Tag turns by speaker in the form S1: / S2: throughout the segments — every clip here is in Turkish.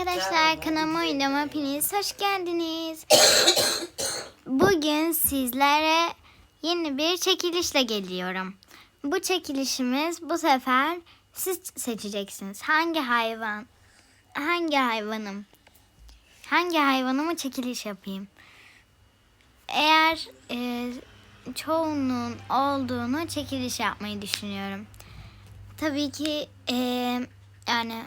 S1: arkadaşlar kanalıma oynama hepiniz hoş geldiniz. Bugün sizlere yeni bir çekilişle geliyorum. Bu çekilişimiz bu sefer siz seçeceksiniz. Hangi hayvan? Hangi hayvanım? Hangi hayvanıma çekiliş yapayım? Eğer e, çoğunluğun olduğunu çekiliş yapmayı düşünüyorum. Tabii ki e, yani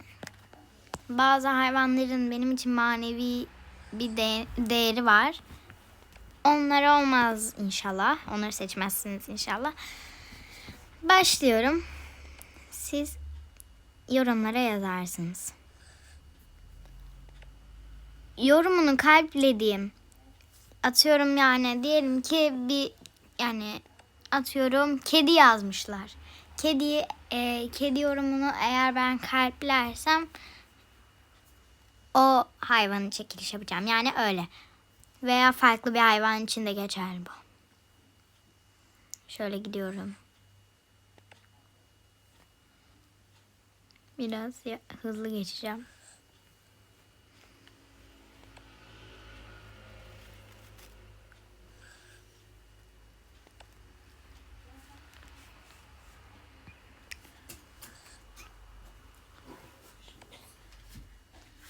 S1: bazı hayvanların benim için manevi bir de- değeri var. Onlar olmaz inşallah. Onları seçmezsiniz inşallah. Başlıyorum. Siz yorumlara yazarsınız. Yorumunu kalplediğim atıyorum yani diyelim ki bir yani atıyorum kedi yazmışlar. Kedi e, kedi yorumunu eğer ben kalplersem o hayvanın çekiliş yapacağım. Yani öyle. Veya farklı bir hayvan için de geçerli bu. Şöyle gidiyorum. Biraz ya- hızlı geçeceğim.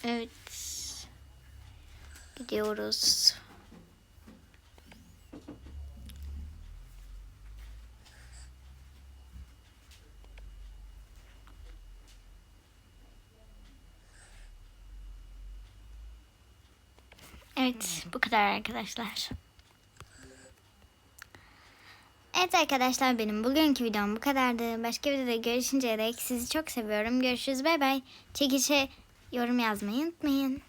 S1: Evet. Gidiyoruz. Evet, bu kadar arkadaşlar. Evet arkadaşlar benim bugünkü videom bu kadardı. Başka videoda görüşünceye dek sizi çok seviyorum. Görüşürüz bay bay. Çekişe yorum yazmayı unutmayın.